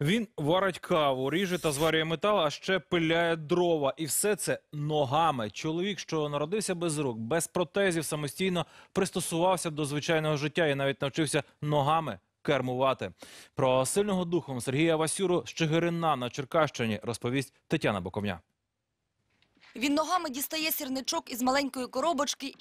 Він варить каву, ріже та зварює метал, а ще пиляє дрова. І все це ногами. Чоловік, що народився без рук, без протезів, самостійно пристосувався до звичайного життя і навіть навчився ногами кермувати. Про сильного духом Сергія Васюру з Чигирина на Черкащині розповість Тетяна Боковня. Він ногами дістає сірничок із маленької коробочки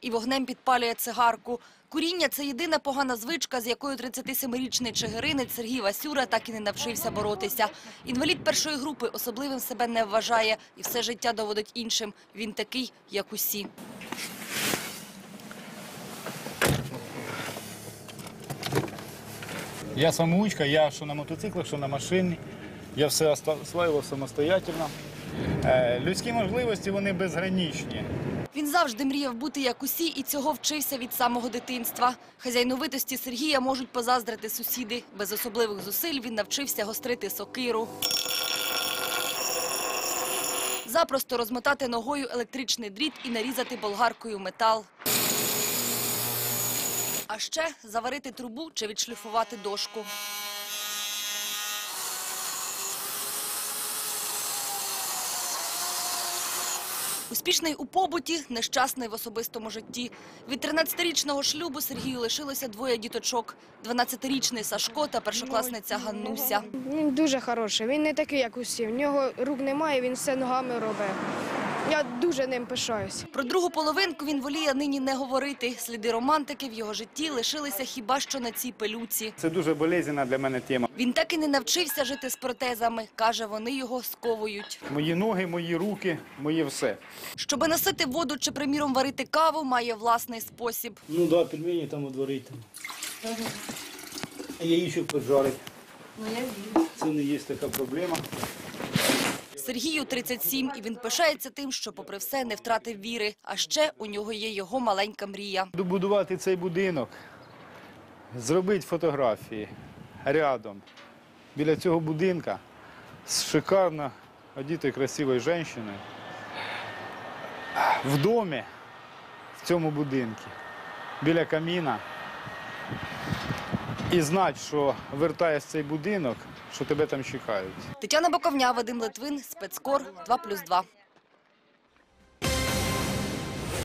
і вогнем підпалює цигарку. Куріння – це єдина погана звичка, з якою 37-річний чигиринець Сергій Васюра так і не навчився боротися. Інвалід першої групи особливим себе не вважає і все життя доводить іншим. Він такий, як усі. Я самоучка, я що на мотоциклах, що на машині. Я все освоював самостоятельно. Е, людські можливості вони безграничні. Він завжди мріяв бути як усі і цього вчився від самого дитинства. Хазяйновитості Сергія можуть позаздрити сусіди. Без особливих зусиль він навчився гострити сокиру. Запросто розмотати ногою електричний дріт і нарізати болгаркою метал. А ще заварити трубу чи відшліфувати дошку. Успішний у побуті, нещасний в особистому житті. Від 13-річного шлюбу Сергію лишилося двоє діточок. 12-річний Сашко та першокласниця Ганнуся. Він дуже хороший. Він не такий, як усі. В нього рук немає, він все ногами робить. Я дуже ним пишаюся. Про другу половинку він воліє нині не говорити. Сліди романтики в його житті лишилися хіба що на цій пелюці. Це дуже болезненна для мене тема. Він так і не навчився жити з протезами. Каже, вони його сковують. Мої ноги, мої руки, моє все. Щоби носити воду чи, приміром, варити каву, має власний спосіб. Ну да, пельмені там одварити. Яєчок поджарить. Це не є така проблема. Сергію 37, і він пишається тим, що, попри все, не втратив віри. А ще у нього є його маленька мрія. Добудувати цей будинок, зробити фотографії рядом біля цього будинка з шикарно одітою красивою жінкою в домі, в цьому будинку, біля каміна. І знати, що вертаєш цей будинок, що тебе там чекають. Тетяна Боковня, Вадим Литвин, спецкор 2+,2.